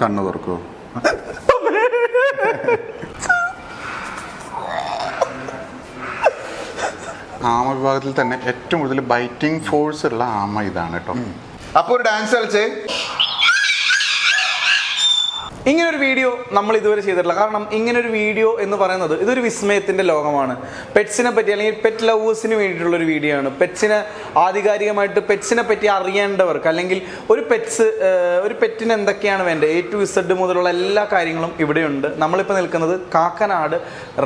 കണ്ണു തുറക്കോ ആമ വിഭാഗത്തിൽ തന്നെ ഏറ്റവും കൂടുതൽ ബൈറ്റിംഗ് ഫോഴ്സ് ഉള്ള ആമ ഇതാണ് കേട്ടോ. അപ്പൊ ഒരു ഡാൻസ് കളിച്ചേ? ഇങ്ങനെ ഒരു വീഡിയോ നമ്മൾ ഇതുവരെ ചെയ്തിട്ടില്ല. കാരണം ഇങ്ങനൊരു വീഡിയോ എന്ന് പറയുന്നത് ഇതൊരു വിസ്മയത്തിന്റെ ലോകമാണ്. പെറ്റ്സിനെ പറ്റി അല്ലെങ്കിൽ പെറ്റ് ലവേഴ്സിന് വേണ്ടിയിട്ടുള്ള ഒരു വീഡിയോ ആണ്. പെറ്റ്സിനെ ആധികാരികമായിട്ട് പെറ്റ്സിനെ പറ്റി അറിയേണ്ടവർക്ക് അല്ലെങ്കിൽ ഒരു പെറ്റ്സ് ഒരു പെറ്റിന് എന്തൊക്കെയാണ് വേണ്ടത്? എ ടു ഇസഡ് മുതലുള്ള എല്ലാ കാര്യങ്ങളും ഇവിടെയുണ്ട്. നമ്മളിപ്പോൾ നിൽക്കുന്നത് Kakkanad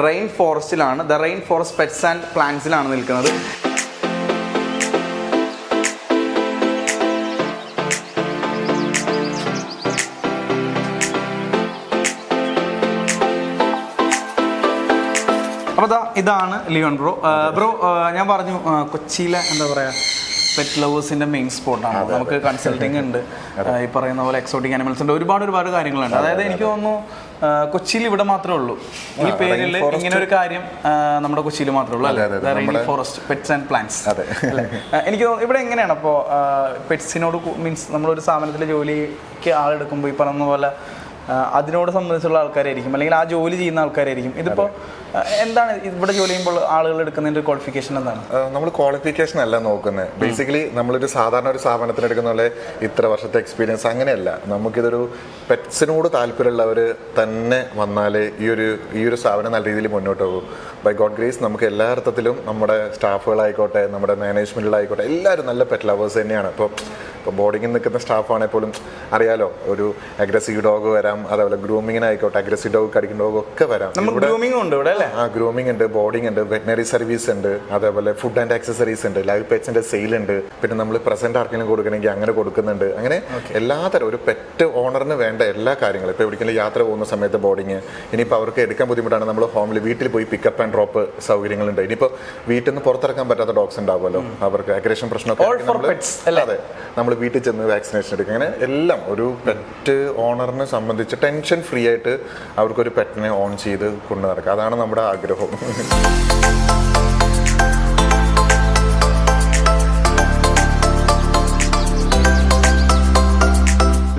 rain ഫോറസ്റ്റിലാണ് the rain forest pets and പ്ലാന്റ്സിലാണ് നിൽക്കുന്നത്. അപ്പോൾ അതാ ഇതാണ് ലിയോൺ ബ്രോ ബ്രോ ഞാൻ പറഞ്ഞു കൊച്ചിയിലെ എന്താ പറയുക പെറ്റ് ലവേഴ്സിന്റെ മെയിൻ സ്പോട്ടാണ് നമുക്ക് കൺസൾട്ടിങ് ഉണ്ട്. ഈ പറയുന്ന പോലെ എക്സോട്ടിക് ആനിമൽസ് ഉണ്ട്. ഒരുപാട് ഒരുപാട് കാര്യങ്ങളുണ്ട്. അതായത് എനിക്ക് തോന്നുന്നു കൊച്ചിയിൽ ഇവിടെ മാത്രമേ ഉള്ളൂ. ഈ പേരിൽ ഇങ്ങനെ ഒരു കാര്യം നമ്മുടെ കൊച്ചിയിൽ മാത്രമേ ഉള്ളൂ നമ്മുടെ- ഫോറസ്റ്റ് പെറ്റ്സ് ആൻഡ് പ്ലാന്റ്സ്. എനിക്ക് തോന്നുന്നു ഇവിടെ എങ്ങനെയാണ് അപ്പോൾ പെറ്റ്സിനോട് മീൻസ് നമ്മളൊരു സ്ഥാപനത്തിൽ ജോലിക്ക് ആളെടുക്കുമ്പോൾ ഈ പറയുന്ന പോലെ അതിനോട് സംബന്ധിച്ചുള്ള ആൾക്കാരായിരിക്കും. അല്ലെങ്കിൽ ആ ജോലി ചെയ്യുന്ന ആൾക്കാരായിരിക്കും. ഇതിപ്പോൾ എന്താണ് ഇവിടെ ജോലി ചെയ്യുമ്പോൾ ആളുകൾ എടുക്കുന്നതിന്റെ ക്വാളിഫിക്കേഷൻ എന്താണ്? നമ്മൾ ക്വാളിഫിക്കേഷൻ അല്ല നോക്കുന്നത് ബേസിക്കലി നമ്മളൊരു സാധാരണ ഒരു സ്ഥാപനത്തിന് എടുക്കുന്ന പോലെ ഇത്ര വർഷത്തെ എക്സ്പീരിയൻസ് അങ്ങനെയല്ല. നമുക്കിതൊരു പെറ്റ്സിനോട് താല്പര്യമുള്ളവർ തന്നെ വന്നാലേ ഈ ഒരു ഈ ഒരു സ്ഥാപനം നല്ല രീതിയിൽ മുന്നോട്ട് പോകും. ബൈ ഗോഡ് ഗ്രേസ് നമുക്ക് എല്ലാ അർത്ഥത്തിലും നമ്മുടെ സ്റ്റാഫുകളായിക്കോട്ടെ നമ്മുടെ മാനേജ്മെന്റിലായിക്കോട്ടെ എല്ലാവരും നല്ല പെറ്റ് ലവേഴ്സ് തന്നെയാണ്. ഇപ്പോൾ ഇപ്പോൾ ബോർഡിങ്ങിൽ നിൽക്കുന്ന സ്റ്റാഫാണെങ്കിൽ പോലും അറിയാലോ ഒരു അഗ്രസീവ് ഡോഗ് വരാം അതേപോലെ ഗ്രൂമിങ്ങിനായിക്കോട്ടെ അഗ്രസീവ് ഡോഗ് കടിക്കുന്ന ഡോഗ് ഒക്കെ വരാം. ഗ്രൂമിംഗ് ഉണ്ട്. ഇവിടെ അല്ലേ? ആ ഗ്രൂമിംഗ് ഉണ്ട് ബോർഡിംഗ് ഉണ്ട് വെറ്റിനറി സർവീസ് ഉണ്ട് അതേപോലെ ഫുഡ് ആൻഡ് ആക്സസറീസ് ഉണ്ട് ലൈവ് പെറ്റ്സിന്റെ സെയിൽ ഉണ്ട്. പിന്നെ നമ്മൾ പ്രസന്റ് ആർക്കെങ്കിലും കൊടുക്കണമെങ്കിൽ അങ്ങനെ കൊടുക്കുന്നുണ്ട്. അങ്ങനെ എല്ലാതരം ഒരു പെറ്റ് ഓണറിന് വേണ്ട എല്ലാ കാര്യങ്ങളും. ഇപ്പോൾ എവിടേക്കെങ്കിലും യാത്ര പോകുന്ന സമയത്ത് ബോർഡിങ് ഇനിയിപ്പോൾ അവർക്ക് എടുക്കാൻ ബുദ്ധിമുട്ടാണ് നമ്മൾ ഹോമിൽ വീട്ടിൽ പോയി പിക്കപ്പ് ആൻഡ് ഡ്രോപ്പ് സൗകര്യങ്ങളുണ്ട്. ഇനിയിപ്പോൾ വീട്ടിൽ നിന്ന് പുറത്തിറക്കാൻ പറ്റാത്ത ഡോഗ്സ് ഉണ്ടാവുമല്ലോ. അവർക്ക് അഗ്രേഷൻ പ്രശ്നമൊക്കെ? അതെ. നമ്മൾ വീട്ടിൽ ചെന്ന് വാക്സിനേഷൻ എടുക്കുക അങ്ങനെ എല്ലാം ഒരു പെറ്റ് ഓണറിനെ സംബന്ധിച്ച് ടെൻഷൻ ഫ്രീ ആയിട്ട് അവർക്കൊരു പെറ്റിനെ ഓൺ ചെയ്ത് കൊണ്ടു നടക്കുക. അതാണ് നമ്മുടെ ആഗ്രഹം.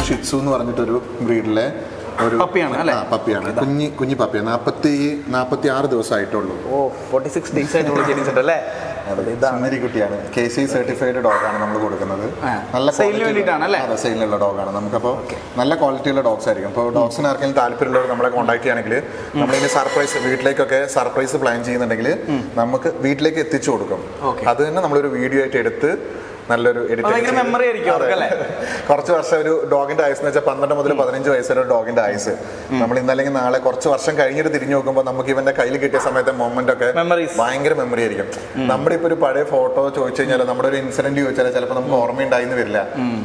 ഷിറ്റ്സു എന്ന് പറഞ്ഞിട്ടൊരു ബ്രീഡിലെ ഒരു പപ്പിയാണ് അല്ലേ? പപ്പിയാണ്. കുഞ്ഞി കുഞ്ഞി പപ്പിയാണ്. നാൽപ്പത്തി നാൽപ്പത്തി ആറ് ദിവസമായിട്ടുള്ളൂ. ഓ ഫോർട്ടി സിക്സ് ഡേയ്സ് ആയിട്ടുള്ളൂ ജനിച്ചിട്ട് അല്ലേ സുന്ദരി കുട്ടിയാണ് കെ സി സർട്ടിഫൈഡ് ഡോഗാണ് നമ്മൾ കൊടുക്കുന്നത്. നല്ല? അതെ സെയിലുള്ള ഡോഗാണ് നമുക്കപ്പോൾ നല്ല ക്വാളിറ്റിയുള്ള ഡോഗ്സ് ആയിരിക്കും. അപ്പോൾ ഡോഗ്സിന് ആർക്കെങ്കിലും താല്പര്യമുള്ളവർ നമ്മളെ കോൺടാക്ട് ചെയ്യുകയാണെങ്കിൽ നമ്മളിനി സർപ്രൈസ് വീട്ടിലേക്കൊക്കെ സർപ്രൈസ് പ്ലാൻ ചെയ്യുന്നുണ്ടെങ്കിൽ നമുക്ക് വീട്ടിലേക്ക് എത്തിച്ചു കൊടുക്കും. അത് തന്നെ നമ്മളൊരു വീഡിയോ ആയിട്ട് എടുത്ത് നല്ലൊരു ആയിരിക്കും? കുറച്ച് വർഷം ഒരു ഡോഗിന്റെ ആയുസ് എന്ന് വെച്ചാൽ പന്ത്രണ്ട് മുതൽ പതിനഞ്ച് വയസ്സ് വരെ ഡോഗിന്റെ ആയുസ് നമ്മൾ ഇന്നല്ലെങ്കിൽ നാളെ കുറച്ച് വർഷം കഴിഞ്ഞിട്ട് തിരിഞ്ഞു നോക്കുമ്പോൾ നമുക്ക് ഇവന്റെ കയ്യിൽ കിട്ടിയ സമയത്തെ മൊമെന്റ് ഒക്കെ. ഭയങ്കര മെമ്മറി ആയിരിക്കും. നമ്മുടെ ഇപ്പൊ ഒരു പഴയ ഫോട്ടോ ചോദിച്ചു കഴിഞ്ഞാൽ നമ്മുടെ ഒരു ഇൻസിഡന്റ് ചോദിച്ചാൽ ചിലപ്പോൾ നമുക്ക് ഓർമ്മയുണ്ടായിന്ന് വരില്ല.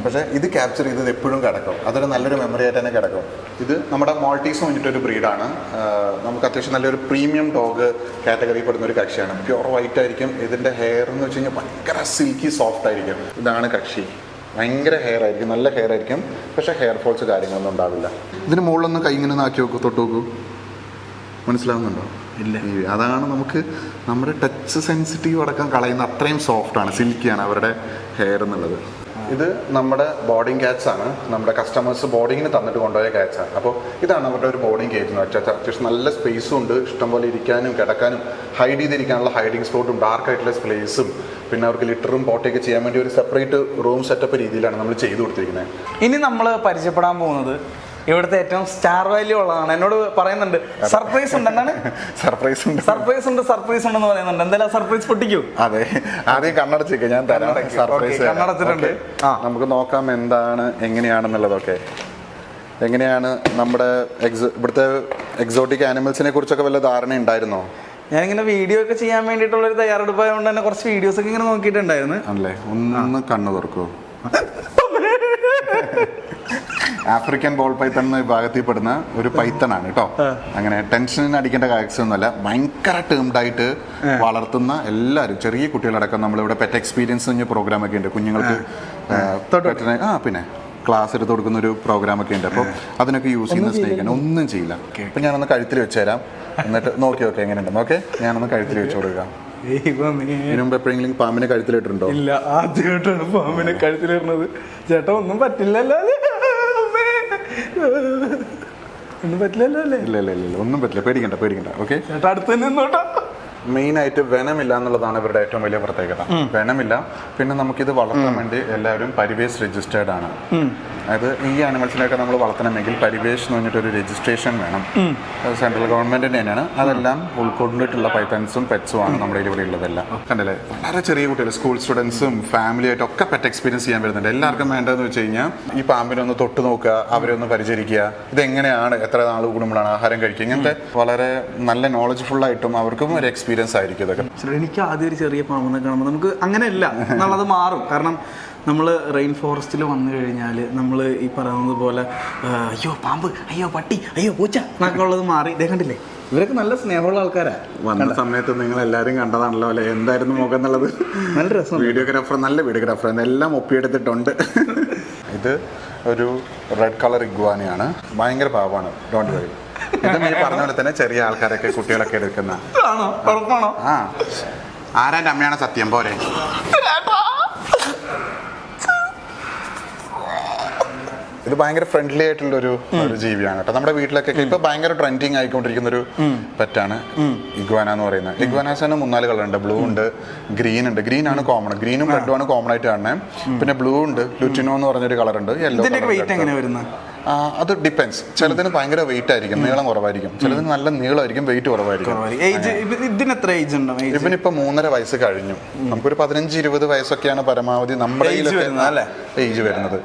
പക്ഷെ ഇത് ക്യാപ്ചർ ചെയ്തത് എപ്പോഴും കിടക്കും. അതൊരു നല്ലൊരു മെമ്മറി ആയിട്ട് തന്നെ കിടക്കും. ഇത് നമ്മുടെ മോൾട്ടീസ് പറഞ്ഞിട്ടൊരു ബ്രീഡാണ് നമുക്ക് അത്യാവശ്യം നല്ലൊരു പ്രീമിയം ഡോഗ് കാറ്റഗറിയിൽ പെടുന്ന ഒരു കക്ഷിയാണ്. പ്യുവർ വൈറ്റ് ആയിരിക്കും. ഇതിന്റെ ഹെയർ എന്ന് വെച്ച് കഴിഞ്ഞാൽ ഭയങ്കര സിൽക്കി സോഫ്റ്റ് ആയിരിക്കും. ഇതാണ് കക്ഷി. ഭയങ്കര ഹെയർ ആയിരിക്കും നല്ല ഹെയർ ആയിരിക്കും. പക്ഷെ ഹെയർ ഫോൾസ് കാര്യങ്ങളൊന്നും ഉണ്ടാവില്ല. ഇതിന് മുകളിലൊന്ന് കൈ ഇങ്ങനെ നാക്കി നോക്കൂ തൊട്ട് നോക്കൂ. മനസ്സിലാവുന്നുണ്ടോ? ഇല്ല. അതാണ് നമുക്ക് നമ്മുടെ ടച്ച് സെൻസിറ്റീവ് അടക്കം കളയുന്ന അത്രയും സോഫ്റ്റ് ആണ് സിൽക്കിയാണ് അവരുടെ ഹെയർ എന്നുള്ളത്. ഇത് നമ്മുടെ ബോർഡിംഗ് ക്യാറ്റ്സ് ആണ്. നമ്മുടെ കസ്റ്റമേഴ്സ് ബോർഡിങ്ങിന് തന്നിട്ട് കൊണ്ടുപോയ ക്യാറ്റ്സ് ആണ്. അപ്പോൾ ഇതാണ് അവരുടെ ഒരു ബോർഡിംഗ് കേജ് എന്ന് വെച്ചാൽ അത്യാവശ്യം നല്ല സ്പേസും ഉണ്ട്. ഇഷ്ടംപോലെ ഇരിക്കാനും കിടക്കാനും ഹൈഡ് ചെയ്തിരിക്കാനുള്ള ഹൈഡിങ് സ്പോട്ടും ഡാർക്ക് ആയിട്ടുള്ള സ്പേസും പിന്നെ അവർക്ക് ലിറ്ററും പോട്ടയൊക്കെ ചെയ്യാൻ വേണ്ടി ഒരു സെപ്പറേറ്റ് റൂം സെറ്റപ്പ് രീതിയിലാണ് നമ്മൾ ചെയ്തു കൊടുത്തിരിക്കുന്നത്. ഇനി നമ്മൾ പരിചയപ്പെടാൻ പോകുന്നത് ഇവിടുത്തെ ഏറ്റവും സ്റ്റാർ വാല്യൂ ഉള്ളതാണ്. എന്നോട് പറയുന്നുണ്ട് സർപ്രൈസ് ഉണ്ട്. എന്താണ്? സർപ്രൈസ് ഉണ്ട്. സർപ്രൈസ് ഉണ്ട് സർപ്രൈസ് ഉണ്ടെന്ന് പറയുന്നുണ്ട്. എന്തായാലും സർപ്രൈസ് പൊട്ടിക്കൂ. അതെ. ആദ്യം കണ്ണടച്ചേക്ക് ഞാൻ തരാം. സർപ്രൈസ് കണ്ണടച്ചിട്ടുണ്ട്. ആ. നമുക്ക് നോക്കാം എന്താണ് എങ്ങനെയാണെന്നുള്ളതൊക്കെ. എങ്ങനെയാണ് നമ്മുടെ എക്സോ ഇവിടുത്തെ എക്സോട്ടിക് ആനിമൽസിനെ കുറിച്ചൊക്കെ വല്ല ധാരണ ഉണ്ടായിരുന്നോ ഞാനിങ്ങനെ വീഡിയോ ഒക്കെ ചെയ്യാൻ വേണ്ടിട്ടുള്ള ഒരു തയ്യാറെടുപ്പായതുകൊണ്ട് തന്നെ കുറച്ച് വീഡിയോസ് ഒക്കെ ഇങ്ങനെ നോക്കിയിട്ടുണ്ടായിരുന്നു. ഒന്ന് കണ്ണു തുറക്കോ. ആഫ്രിക്കൻ ബോൾ പൈത്തൺ എന്ന വിഭാഗത്തിൽ പെടുന്ന ഒരു പൈത്തണാണ് കേട്ടോ. അങ്ങനെ ടെൻഷനിന് അടിക്കേണ്ട കാര്യമൊന്നുമല്ല ഭയങ്കര ടേംഡ് ആയിട്ട് വളർത്തുന്ന എല്ലാവരും ചെറിയ കുട്ടികളടക്കം നമ്മളിവിടെ പെറ്റ് എക്സ്പീരിയൻസ് എന്ന പ്രോഗ്രാം ഒക്കെ ഉണ്ട്. കുഞ്ഞുങ്ങൾക്ക് ആ, പിന്നെ ക്ലാസ് എടുത്ത് കൊടുക്കുന്ന ഒരു പ്രോഗ്രാം ഒക്കെ ഉണ്ട്. അപ്പോൾ അതിനൊക്കെ യൂസ് ചെയ്യുന്ന സ്നേഹിക്കാൻ ഒന്നും ചെയ്യില്ല. അപ്പൊ ഞാനൊന്ന് കഴുത്തിൽ വെച്ച് തരാം എന്നിട്ട് നോക്കി നോക്കി എങ്ങനെയുണ്ടെന്ന് ഓക്കെ ഞാനൊന്ന് കഴുത്തിൽ വെച്ചു കൊടുക്കാം. ദൈവമേ. ഇതിനു മുമ്പ് എപ്പോഴെങ്കിലും പാമ്പിനെ കഴുത്തിലിട്ടുണ്ടോ ഇല്ല ആദ്യമായിട്ടാണ് പാമ്പിനെ കഴുത്തിലിടുന്നത്. ചേട്ടാ ഒന്നും പറ്റില്ലല്ലോ. ഒന്നും പറ്റില്ലല്ലോ അല്ലേ? ഇല്ല ഇല്ല ഇല്ല ഇല്ല ഒന്നും പറ്റില്ല. പേടിക്കണ്ട പേടിക്കണ്ട ഓക്കെ? ചേട്ടാ അടുത്ത് തന്നെ നിന്നോട്ടാ. മെയിൻ ആയിട്ട് വെനമില്ല എന്നുള്ളതാണ് ഇവരുടെ ഏറ്റവും വലിയ പ്രത്യേകത. വെനമില്ല. പിന്നെ നമുക്കിത് വളർത്താൻ വേണ്ടി എല്ലാവരും പരിവേസ് രജിസ്റ്റേർഡ് ആണ്. അതായത് ഈ ആനിമൽസിനെയൊക്കെ നമ്മൾ വളർത്തണമെങ്കിൽ പരിവേഷ് എന്ന് പറഞ്ഞിട്ട് ഒരു രജിസ്ട്രേഷൻ വേണം സെൻട്രൽ ഗവൺമെന്റിന്റെ തന്നെയാണ്. അതെല്ലാം ഉൾക്കൊണ്ടിട്ടുള്ള പൈത്തൻസും പെറ്റ്സും ആണ് നമ്മുടെ ഇവിടെ ഉള്ളതെല്ലാം. കണ്ടല്ലേ? വളരെ ചെറിയ കുട്ടികൾ സ്കൂൾ സ്റ്റുഡൻസും ഫാമിലി ആയിട്ട് ഒക്കെ പെറ്റ് എക്സ്പീരിയൻസ് ചെയ്യാൻ വരുന്നുണ്ട്. എല്ലാവർക്കും വേണ്ടതെന്ന് വെച്ച് കഴിഞ്ഞാൽ ഈ പാമ്പിനെ ഒന്ന് തൊട്ട് നോക്കുക അവരെ ഒന്ന് പരിചരിക്കുക. ഇതെങ്ങനെയാണ് എത്ര നാൾ കൂടുമ്പോഴാണ് ആഹാരം കഴിക്കുക? ഇങ്ങനത്തെ വളരെ നല്ല നോളജ്ഫുൾ ആയിട്ടും അവർക്കും ഒരു എക്സ്പീരിയൻസ് ആയിരിക്കും ഇതൊക്കെ. എനിക്ക് ആദ്യം ഒരു ചെറിയ പാമ്പെന്ന് കാണുമ്പോൾ നമുക്ക് അങ്ങനെയല്ല എന്നുള്ളത് മാറും. കാരണം നമ്മൾ റെയിൻ ഫോറസ്റ്റിൽ വന്നു കഴിഞ്ഞാൽ നമ്മൾ ഈ പറയുന്നത് പോലെ അയ്യോ പാമ്പ് അയ്യോ പട്ടി അയ്യോ പൂച്ച എന്നൊക്കെ ഉള്ളത് മാറി. ഇതേ കണ്ടില്ലേ? ഇവരൊക്കെ നല്ല സ്നേഹമുള്ള ആൾക്കാരാ. വന്ന സമയത്ത് നിങ്ങൾ എല്ലാവരും കണ്ടതാണല്ലോ അല്ലെ? എന്തായിരുന്നു മുഖം എന്നുള്ളത്? നല്ല രസം വീഡിയോഗ്രാഫർ നല്ല വീഡിയോഗ്രാഫർ എല്ലാം ഒപ്പിയെടുത്തിട്ടുണ്ട്. ഇത് ഒരു റെഡ് കളർ ഇഗ്വാനയാണ്. ഭയങ്കര പാവമാണ് ഡോണ്ട് വരി ഇത് പറഞ്ഞ പോലെ തന്നെ ചെറിയ ആൾക്കാരൊക്കെ കുട്ടികളൊക്കെ എടുക്കുന്ന. ആണോ ഉറപ്പാണോ? ആ. ആരാന്റെ അമ്മയാണ് സത്യം? പോരെ. ഇത് ഭയങ്കര ഫ്രണ്ട്ലി ആയിട്ടുള്ള ഒരു ഒരു ജീവിയാണ് കേട്ടോ. നമ്മുടെ വീട്ടിലൊക്കെ ഇപ്പൊ ഭയങ്കര ട്രെൻഡിങ് ആയിക്കൊണ്ടിരിക്കുന്ന ഒരു പെറ്റാണ് ഇഗ്വാന എന്ന് പറയുന്നത്. ഇഗ്വാനാസ് തന്നെ മൂന്നാൽ കളർ ഉണ്ട്. ബ്ലൂ ഉണ്ട് ഗ്രീൻ ഉണ്ട്. ഗ്രീൻ ആണ് കോമൺ ഗ്രീനും റെഡും ആണ് കോമൺ ആയിട്ട് കാണുന്നത്. പിന്നെ ബ്ലൂ ഉണ്ട് ലുറ്റിനോ എന്ന് പറഞ്ഞൊരു കളർ ഉണ്ട്. യെല്ലോ വെയിറ്റ് എങ്ങനെയാ വരുന്നത്? അത് ഡിപ്പെൻസ് ചിലതിന് ഭയങ്കര വെയിറ്റ് ആയിരിക്കും നീളം കുറവായിരിക്കും. ചിലതിന് നല്ല നീളമായിരിക്കും വെയിറ്റ് കുറവായിരിക്കും. ഏജ് ഇതിന് എത്ര ഏജ് ഇവനിപ്പോ മൂന്നര വയസ്സ് കഴിഞ്ഞു. നമുക്കൊരു പതിനഞ്ച് ഇരുപത് വയസ്സൊക്കെയാണ് പരമാവധി നമ്മുടെ അല്ലേ? ഏജ് വരുന്നത്.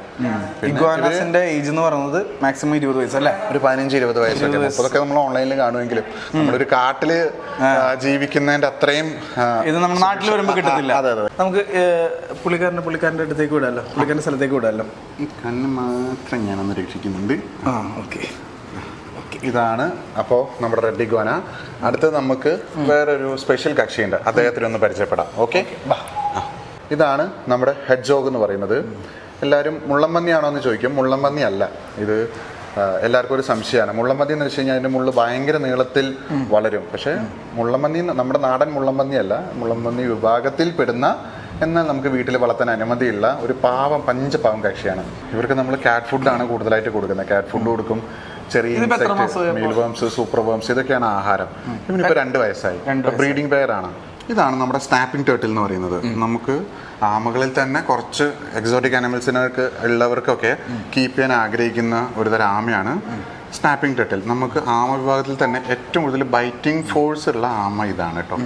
ഏജ് എന്ന് പറയുന്നത് മാക്സിമം ഇരുപത് വയസ്സല്ലേ ഒരു പതിനഞ്ച് ഇരുപത് വയസ്സൊക്കെ. അതൊക്കെ നമ്മൾ ഓൺലൈനിൽ കാണുമെങ്കിലും നമ്മളൊരു കാട്ടിൽ ജീവിക്കുന്നതിന്റെ അത്രയും ഇത് നമ്മുടെ നാട്ടിൽ വരുമ്പോൾ കിട്ടത്തില്ല. അതെ അതെ. നമുക്ക് പുള്ളിക്കാരന്റെ പുള്ളിക്കാരന്റെ അടുത്തേക്ക് വിടാമല്ലോ പുള്ളിക്കാരന്റെ സ്ഥലത്തേക്ക് വിടാമല്ലോ ഈ കണ്ണ് മാത്രം ഞാനൊന്ന് രക്ഷിക്കുന്നുണ്ട് ആ ഓക്കെ. ഇതാണ് അപ്പോ നമ്മുടെ റെഡ് ഗോന. അടുത്തത് നമുക്ക് വേറൊരു സ്പെഷ്യൽ കക്ഷിയുണ്ട്. അദ്ദേഹത്തിന് ഒന്ന് പരിചയപ്പെടാം. ഓക്കെ? ഇതാണ് നമ്മുടെ ഹെഡ് ജോഗ് എന്ന് പറയുന്നത്. എല്ലാവരും മുള്ളമ്പന്നിയാണോ എന്ന് ചോദിക്കും. മുള്ളമ്പന്നി അല്ല. ഇത് എല്ലാവർക്കും ഒരു സംശയമാണ്. മുള്ളമ്പന്നി എന്ന് വെച്ച് കഴിഞ്ഞാൽ അതിന്റെ മുള്ള് ഭയങ്കര നീളത്തിൽ വളരും. പക്ഷേ മുള്ളമ്പന്നി നമ്മുടെ നാടൻ മുള്ളമ്പന്നി അല്ല. മുള്ളമ്പന്നി വിഭാഗത്തിൽ പെടുന്ന എന്നാൽ നമുക്ക് വീട്ടിൽ വളർത്താൻ അനുമതിയുള്ള ഒരു പാവം പഞ്ചപാവം കക്ഷിയാണ്. ഇവർക്ക് നമ്മൾ കാറ്റ് ഫുഡാണ് കൂടുതലായിട്ട് കൊടുക്കുന്നത്. കാറ്റ് ഫുഡ് കൊടുക്കും ചെറിയ മീൽ വേംസ് സൂപ്പർ വേംസ് ഇതൊക്കെയാണ് ആഹാരം. ഇവനിപ്പോ രണ്ട് വയസ്സായി. ബ്രീഡിംഗ് പെയർ ആണ്. ഇതാണ് നമ്മുടെ സ്നാപ്പിംഗ് ടേർട്ടിൽ എന്ന് പറയുന്നത്. നമുക്ക് ആമകളിൽ തന്നെ കുറച്ച് എക്സോട്ടിക് അനിമൽസിനൊക്കെ ഉള്ളവർക്കൊക്കെ കീപ്പ് ചെയ്യാൻ ആഗ്രഹിക്കുന്ന ഒരുതരം ആമയാണ് സ്നാപ്പിംഗ് ടേർട്ടിൽ നമുക്ക് ആമ വിഭാഗത്തിൽ തന്നെ ഏറ്റവും കൂടുതൽ ബൈറ്റിംഗ് ഫോഴ്സ് ഉള്ള ആമ ഇതാണ് കേട്ടോ.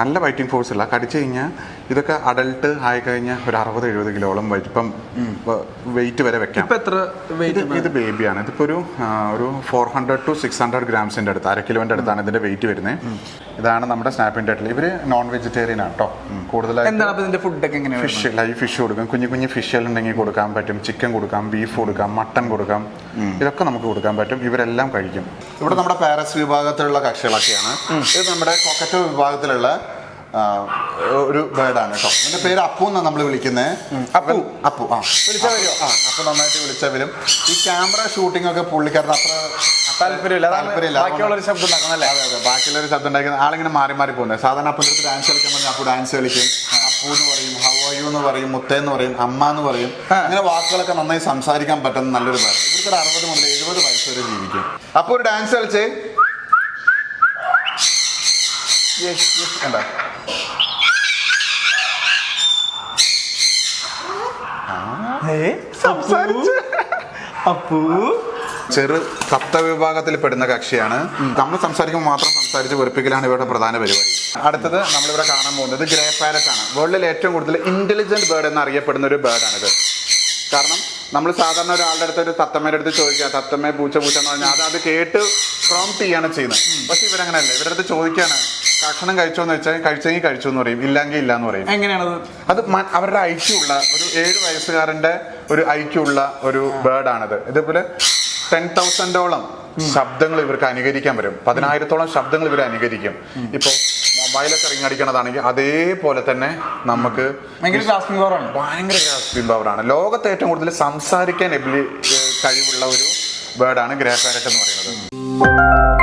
നല്ല ബൈറ്റിംഗ് ഫോഴ്സ് ഉള്ള കടിച്ചു കഴിഞ്ഞാൽ ഇതൊക്കെ അഡൽട്ട് ആയി കഴിഞ്ഞാൽ ഒരു അറുപത് എഴുപത് കിലോളം വലിപ്പം വെയിറ്റ് വരെ വെക്കാം. എത്ര വെയിറ്റ് ഇത് ബേബിയാണ് ഇതിപ്പോ ഒരു ഒരു four hundred two six hundred ഗ്രാംസിന്റെ അടുത്ത് അര കിലോന്റെ അടുത്താണ് ഇതിന്റെ വെയിറ്റ് വരുന്നത് ഇതാണ് നമ്മുടെ സ്നാപ്പിംഗ് ടൈറ്റിൽ ഇവർ നോൺ വെജിറ്റേറിയൻ ആണ് കേട്ടോ കൂടുതലായിട്ട് ഫുഡൊക്കെ എങ്ങനെയാണ് ഫിഷ് ലൈവ് ഫിഷ് കൊടുക്കും. കുഞ്ഞു കുഞ്ഞു ഫിഷുകൾ ഉണ്ടെങ്കിൽ കൊടുക്കാൻ പറ്റും. ചിക്കൻ കൊടുക്കാം ബീഫ് കൊടുക്കാം മട്ടൺ കൊടുക്കാം. ഇതൊക്കെ നമുക്ക് കൊടുക്കാൻ പറ്റും. ഇവരെല്ലാം കഴിക്കും. ഇവിടെ നമ്മുടെ പാരസ് വിഭാഗത്തിലുള്ള കക്ഷികളൊക്കെയാണ്. ഇത് നമ്മുടെ കൊക്കറ്റോ വിഭാഗത്തിലുള്ള ഒരു ബേർഡാണ് കേട്ടോ. ഇതിന്റെ പേര് അപ്പു എന്നാണ് നമ്മൾ വിളിക്കുന്നത് അപ്പു അപ്പു. ആ. വിളിച്ചാൽ വരുമോ ആ അപ്പൊ നന്നായിട്ട് വിളിച്ചാൽ വരും ഈ ക്യാമറ ഷൂട്ടിംഗ് ഒക്കെ പുള്ളിക്കാരൻ അത്ര താല്പര്യമില്ല. താല്പര്യമില്ല. ബാക്കിയുള്ളൊരു ശബ്ദം ഉണ്ടാക്കുന്നല്ലേ അതെ അതെ. ബാക്കിയുള്ളൊരു ശബ്ദം ഉണ്ടാക്കുന്ന ആളിങ്ങനെ മാറി മാറി പോകുന്നത്. സാധാരണ അപ്പന്റെ അടുത്ത് ഡാൻസ് കളിക്കാൻ പറഞ്ഞാൽ അപ്പു ഡാൻസ് കളിക്കും. അപ്പു എന്ന് പറയും ഹവായു എന്ന് പറയും മുത്ത എന്ന് പറയും അമ്മ എന്ന് പറയും. അങ്ങനെ വാക്കുകളൊക്കെ നന്നായി സംസാരിക്കാൻ പറ്റുന്ന നല്ലൊരു പേര് ഇവർക്ക് ഒരു അറുപത് മുതൽ എഴുപത് വയസ്സ് വരെ ജീവിക്കും. അപ്പൊ ഒരു ഡാൻസ് കളിച്ചേ. Yes, yes, കണ്ടോ? സംസാരിച്ച്. അപ്പൂ. ചെറു സപ്ത വിഭാഗത്തിൽ പെടുന്ന കക്ഷിയാണ് നമ്മൾ സംസാരിക്കുമ്പോൾ മാത്രം സംസാരിച്ച് വെറുപ്പിക്കലാണ് ഇവരുടെ പ്രധാന പരിപാടി. അടുത്തത് നമ്മളിവിടെ കാണാൻ പോകുന്നത് ഗ്രേ പാരറ്റ് ആണ്. വേൾഡിൽ ഏറ്റവും കൂടുതൽ ഇന്റലിജന്റ് ബേർഡ് എന്ന് അറിയപ്പെടുന്ന ഒരു ബേർഡാണിത് കാരണം നമ്മൾ സാധാരണ ഒരാളുടെ അടുത്ത് ഒരു തത്തമ്മയുടെ അടുത്ത് ചോദിക്കുക തത്തമ്മ പൂച്ച പൂച്ച എന്ന് പറഞ്ഞാൽ അത് അത് കേട്ട് പ്രോംപ്റ്റ് ചെയ്യാണ് ചെയ്യുന്നത്. പക്ഷെ ഇവരങ്ങനെയല്ല. ഇവരുടെ അടുത്ത് ചോദിക്കാണ് ഭക്ഷണം കഴിച്ചോന്ന് വെച്ചാൽ കഴിച്ചെങ്കിൽ കഴിച്ചു എന്ന് പറയും ഇല്ലെങ്കിൽ ഇല്ല എന്ന് പറയും. എങ്ങനെയാണത്? അത് അവരുടെ ഐക്യമുള്ള ഒരു ഏഴ് വയസ്സുകാരന്റെ ഒരു ഐക്യമുള്ള ഒരു ബേർഡാണിത് ഇതേപോലെ ടെൻ തൗസൻഡോളം ശബ്ദങ്ങൾ ഇവർക്ക് അനുകരിക്കാൻ വരും പതിനായിരത്തോളം ശബ്ദങ്ങൾ ഇവർ അനുകരിക്കും. ഇപ്പോൾ മൊബൈലൊക്കെ റിങ് അടിക്കണതാണെങ്കിൽ അതേപോലെ തന്നെ നമുക്ക് ഭയങ്കര ഗ്രാസ്പിംഗ് പവറാണ് ഭയങ്കര ഗ്രാസ്പിംഗ് പവറാണ് ലോകത്തെ ഏറ്റവും കൂടുതൽ സംസാരിക്കാൻ എബിലി കഴിവുള്ള ഒരു ബേർഡാണ് ഗ്രേ പാരറ്റ് എന്ന് പറയുന്നത്.